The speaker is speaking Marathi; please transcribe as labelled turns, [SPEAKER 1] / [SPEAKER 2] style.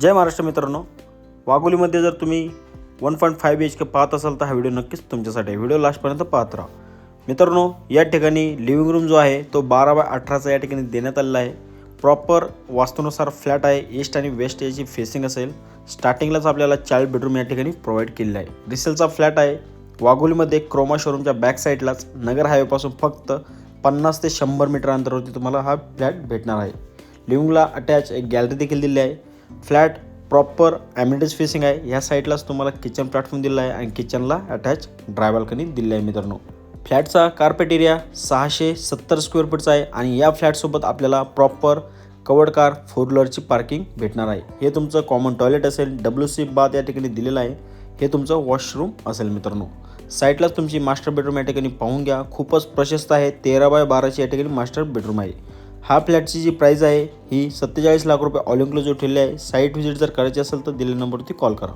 [SPEAKER 1] जय महाराष्ट्र मित्रांनो. वाघोलीमध्ये जर तुम्ही one point five B H K पाहत असाल तर हा व्हिडिओ नक्कीच तुमच्यासाठी आहे. व्हिडिओ लास्टपर्यंत पाहत राहा. मित्रांनो या ठिकाणी लिव्हिंग रूम जो आहे तो बारा बाय अठराचा या ठिकाणी देण्यात आलेला आहे. प्रॉपर वास्तूनुसार फ्लॅट आहे. ईस्ट आणि वेस्ट याची फेसिंग असेल. स्टार्टिंगलाच आपल्याला चाइल्ड बेडरूम या ठिकाणी प्रोव्हाइड केलेला आहे. रिसेलचा फ्लॅट आहे. वाघोलीमध्ये क्रोमा शोरूमच्या बॅक साईडलाच नगर हायवेपासून फक्त पन्नास ते शंभर मीटर अंतरावरती तुम्हाला हा फ्लॅट भेटणार आहे. लिव्हिंगला अटॅच एक गॅलरी देखील दिली आहे. फ्लॅट प्रॉपर ॲमिडेज फेसिंग आहे. ह्या साईडलाच तुम्हाला किचन प्लॅटफॉर्म दिला आहे आणि किचनला अटॅच ड्राय बाल्कनी दिली आहे मित्रांनो. फ्लॅटचा कार्पेट एरिया सहाशे सत्तर स्क्वेअर फूटचा आहे आणि या फ्लॅटसोबत आपल्याला प्रॉपर कवर्ड कार फोर व्हीलरची पार्किंग भेटणार आहे. हे तुमचं कॉमन टॉयलेट असेल डब्ल्यू सी बाथ या ठिकाणी दिलेलं आहे. हे तुमचं वॉशरूम असेल मित्रांनो. साईडलाच तुमची मास्टर बेडरूम या ठिकाणी पाहून घ्या. खूपच प्रशस्त आहे. तेरा बाय बाराची या ठिकाणी मास्टर बेडरूम आहे. हा फ्लॅटची जी प्राईज आहे ही सत्तेचाळीस लाख रुपये ऑल इन्क्लुझिव्ह ठेवली आहे. साईट व्हिजिट जर करायची असेल तर दिलेल्या नंबरवरती कॉल करा.